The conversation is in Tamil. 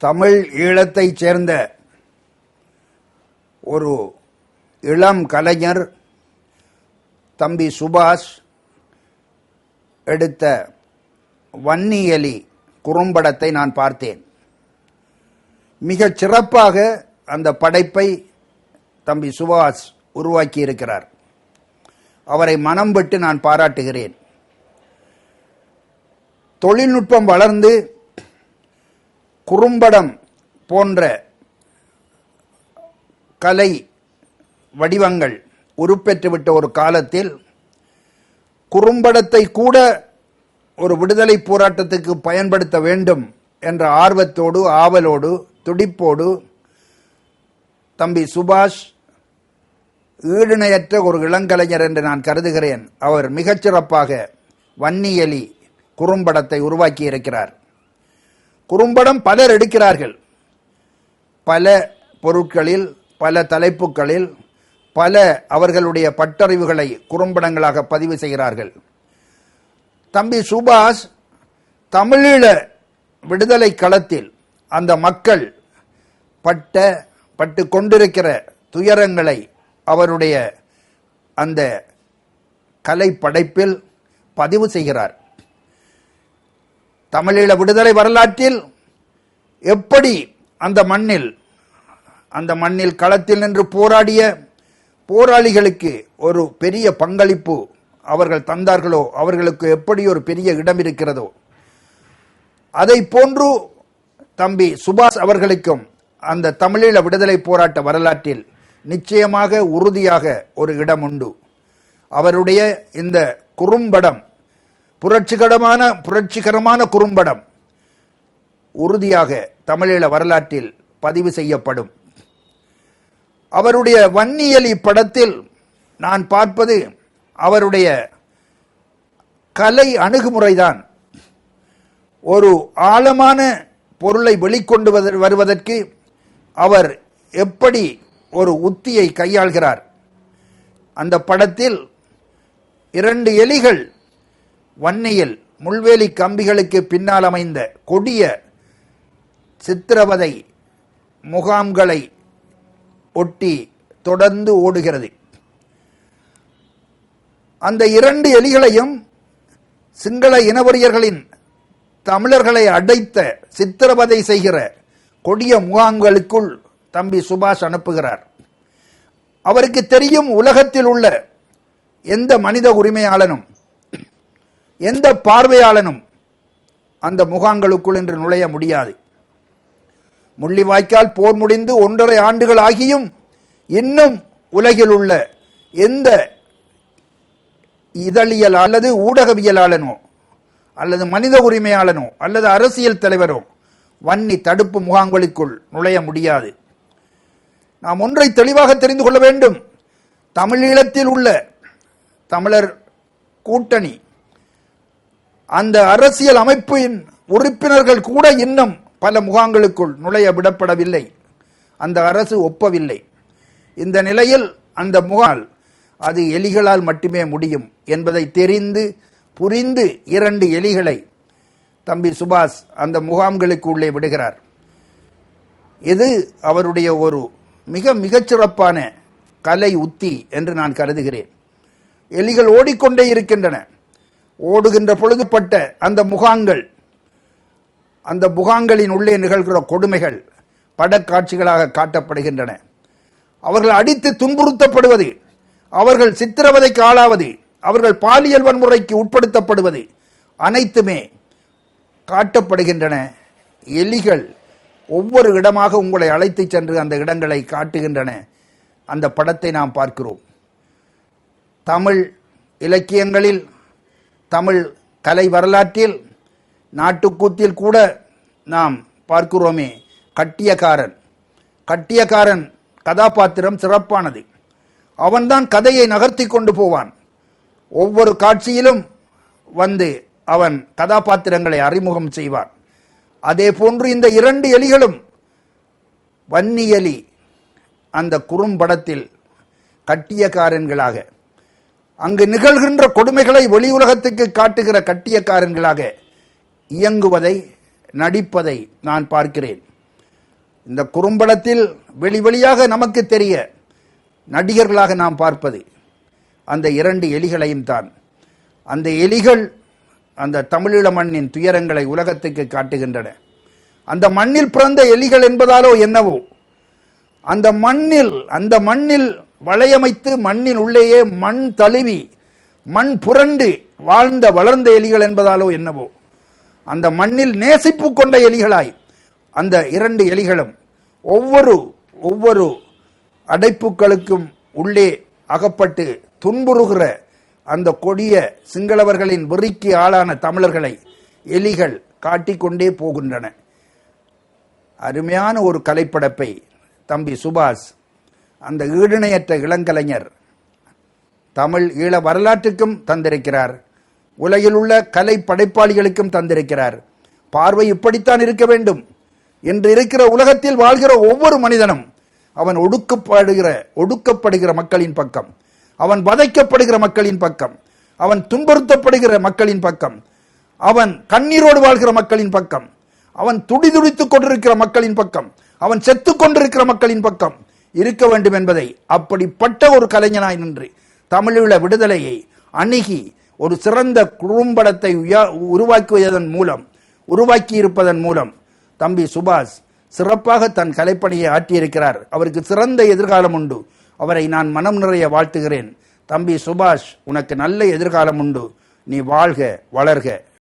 தமிழ் ஈழத்தைச் சேர்ந்த ஒரு இளம் கலைஞர் தம்பி சுபாஷ் எடுத்த வன்னியலி குறும்படத்தை நான் பார்த்தேன். மிகச் சிறப்பாக அந்த படைப்பை தம்பி சுபாஷ் உருவாக்கி இருக்கிறார் அவரை மனம் விட்டு நான் பாராட்டுகிறேன். தொழில்நுட்பம் வளர்ந்து குறும்படம் போன்ற கலை வடிவங்கள் உருப்பெற்றுவிட்ட ஒரு காலத்தில் குறும்படத்தை கூட ஒரு விடுதலை போராட்டத்துக்கு பயன்படுத்த வேண்டும் என்ற ஆர்வத்தோடு ஆவலோடு துடிப்போடு தம்பி சுபாஷ் ஈடுணையற்ற ஒரு இளங்கலைஞர் என்று நான் கருதுகிறேன். அவர் மிகச்சிறப்பாக வன்னியலி குறும்படத்தை உருவாக்கி இருக்கிறார் குறும்படம் பலர் எடுக்கிறார்கள். பல பொருட்களில் பல தலைப்புகளில் பல அவர்களுடைய பட்டறிவுகளை குறும்படங்களாக பதிவு செய்கிறார்கள். தம்பி சுபாஷ் தமிழீழ விடுதலை களத்தில் அந்த மக்கள் பட்ட பட்டு கொண்டிருக்கிற துயரங்களை அவருடைய அந்த கலை படைப்பில் பதிவு செய்கிறார். தமிழீழ விடுதலை வரலாற்றில் எப்படி அந்த மண்ணில் அந்த மண்ணில் களத்தில் நின்று போராடிய போராளிகளுக்கு ஒரு பெரிய பங்களிப்பு அவர்கள் தந்தார்களோ அவர்களுக்கு எப்படி ஒரு பெரிய இடம் இருக்கிறதோ. அதை போன்று தம்பி சுபாஷ் அவர்களுக்கும் அந்த தமிழீழ விடுதலை போராட்ட வரலாற்றில் நிச்சயமாக உறுதியாக ஒரு இடம் உண்டு. அவருடைய இந்த குறும்படம் புரட்சிகரமான புரட்சிகரமான குறும்படம் உறுதியாக தமிழீழ வரலாற்றில் பதிவு செய்யப்படும். அவருடைய வன்னியலி படத்தில் நான் பார்ப்பது அவருடைய கலை அணுகுமுறைதான். ஒரு ஆழமான பொருளை வெளிக்கொண்டு வருவதற்கு அவர் எப்படி ஒரு உத்தியை கையாள்கிறார்? அந்த படத்தில் இரண்டு எலிகள் வன்னியில் முள்வேலி கம்பிகளுக்கு பின்னால் அமைந்த கொடிய சித்திரவதை முகாம்களை ஒட்டி தொடர்ந்து ஓடுகிறது. அந்த இரண்டு எலிகளையும் சிங்கள இனவரியர்களின் தமிழர்களை அடைத்த சித்திரவதை செய்கிற கொடிய முகாம்களுக்குள் தம்பி சுபாஷ் அனுப்புகிறார். அவருக்கு தெரியும் உலகத்தில் உள்ள எந்த மனித உரிமையாளனும் எந்த பார்வையாளனும் அந்த முகாங்களுக்குள் என்று நுழைய முடியாது. முள்ளிவாய்க்கால் போர் முடிந்து ஒன்றரை ஆண்டுகள் ஆகியும் இன்னும் உலகில் உள்ள எந்த இதழியல் அல்லது ஊடகவியலாளனோ அல்லது மனித உரிமையாளனோ அல்லது அரசியல் தலைவரோ வன்னி தடுப்பு முகாங்களுக்குள் நுழைய முடியாது. நாம் ஒன்றை தெளிவாக தெரிந்து கொள்ள வேண்டும். தமிழீழத்தில் உள்ள தமிழர் கூட்டணி அந்த அரசியல் அமைப்பின் உறுப்பினர்கள் கூட இன்னும் பல முகாங்களுக்குள் நுழைய விடப்படவில்லை. அந்த அரசு ஒப்பவில்லை. இந்த நிலையில் அந்த முகால் அது எலிகளால் மட்டுமே முடியும் என்பதை தெரிந்து புரிந்து இரண்டு எலிகளை தம்பி சுபாஷ் அந்த முகாம்களுக்கு உள்ளே விடுகிறார். இது அவருடைய ஒரு மிக மிகச்சிறப்பான கலை உத்தி என்று நான் கருதுகிறேன். எலிகள் ஓடிக்கொண்டே இருக்கின்றன. ஓடுகின்ற பொழுதுபட்ட அந்த முகாங்கள் அந்த முகாங்களின் உள்ளே நிகழ்கிற கொடுமைகள் படக்காட்சிகளாக காட்டப்படுகின்றன. அவர்கள் அடித்து துன்புறுத்தப்படுவது அவர்கள் சித்திரவதைக்கு ஆளாவது அவர்கள் பாலியல் வன்முறைக்கு உட்படுத்தப்படுவது அனைத்துமே காட்டப்படுகின்றன. எலிகள் ஒவ்வொரு இடமாக உங்களை அழைத்துச் சென்று அந்த இடங்களை காட்டுகின்றன. அந்த படத்தை நாம் பார்க்கிறோம். தமிழ் இலக்கியங்களில் தமிழ் கலை வரலாற்றில் நாட்டுக்கூத்தில் கூட நாம் பார்க்கிறோமே கட்டியக்காரன் கட்டியக்காரன் கதாபாத்திரம் சிறப்பானது. அவன்தான் கதையை நகர்த்தி கொண்டு போவான். ஒவ்வொரு காட்சியிலும் வந்து அவன் கதாபாத்திரங்களை அறிமுகம் செய்வான். அதே போன்று இந்த இரண்டு எலிகளும் வன்னி எலி அந்த குறும்படத்தில் கட்டியக்காரன்களாக அங்கு நிகழ்கின்ற கொடுமைகளை வெளி உலகத்துக்கு காட்டுகிற கட்டியக்காரன்களாக இயங்குவதை நடிப்பதை நான் பார்க்கிறேன். இந்த குறும்படத்தில் வெளி வெளியாக நமக்கு தெரிய நடிகர்களாக நாம் பார்ப்பது அந்த இரண்டு எலிகளையும் தான். அந்த எலிகள் அந்த தமிழீழ மண்ணின் துயரங்களை உலகத்துக்கு காட்டுகின்றன. அந்த மண்ணில் பிறந்த எலிகள் என்பதாலோ என்னவோ அந்த மண்ணில் அந்த மண்ணில் வளையமைத்து மண்ணின் உள்ளேயே மண் தழுவி மண் புரண்டு வாழ்ந்த வளர்ந்த எலிகள் என்பதாலோ என்னவோ. அந்த மண்ணில் நேசிப்பு கொண்ட எலிகளாய் அந்த இரண்டு எலிகளும் ஒவ்வொரு ஒவ்வொரு அடைப்புகளுக்கும் உள்ளே அகப்பட்டு துன்புறுகிற அந்த கொடிய சிங்களவர்களின் வெறிக்கு ஆளான தமிழர்களை எலிகள் காட்டிக்கொண்டே போகின்றன. அருமையான ஒரு கலைப்படைப்பை தம்பி சுபாஷ் அந்த ஈடிணையற்ற இளங்கலைஞர் தமிழ் ஈழ வரலாற்றுக்கும் தந்திருக்கிறார். உலகில் உள்ள கலை படைப்பாளிகளுக்கும் தந்திருக்கிறார். பார்வை இப்படித்தான் இருக்க வேண்டும். என்று இருக்கிற உலகத்தில் வாழ்கிற ஒவ்வொரு மனிதனும் அவன் ஒடுக்கப்படுகிற ஒடுக்கப்படுகிற மக்களின் பக்கம். அவன் வதைக்கப்படுகிற மக்களின் பக்கம். அவன் துன்புறுத்தப்படுகிற மக்களின் பக்கம். அவன் கண்ணீரோடு வாழ்கிற மக்களின் பக்கம். அவன் துடிதுடித்துக் கொண்டிருக்கிற மக்களின் பக்கம். அவன் செத்துக் கொண்டிருக்கிற மக்களின் பக்கம். இருக்க வேண்டும் என்பதை அப்படிப்பட்ட ஒரு கலைஞனாய் நின்று தமிழீழ விடுதலையை அணுகி ஒரு சிறந்த குறும்படத்தை உயா- உருவாக்குவதன் மூலம் உருவாக்கி இருப்பதன் மூலம் தம்பி சுபாஷ் சிறப்பாக தன் கலைப்பணியை ஆற்றியிருக்கிறார். அவருக்கு சிறந்த எதிர்காலம் உண்டு. அவரை நான் மனம் நிறைய வாழ்த்துகிறேன். தம்பி சுபாஷ் உனக்கு நல்ல எதிர்காலம் உண்டு. நீ வாழ்க வளர்க.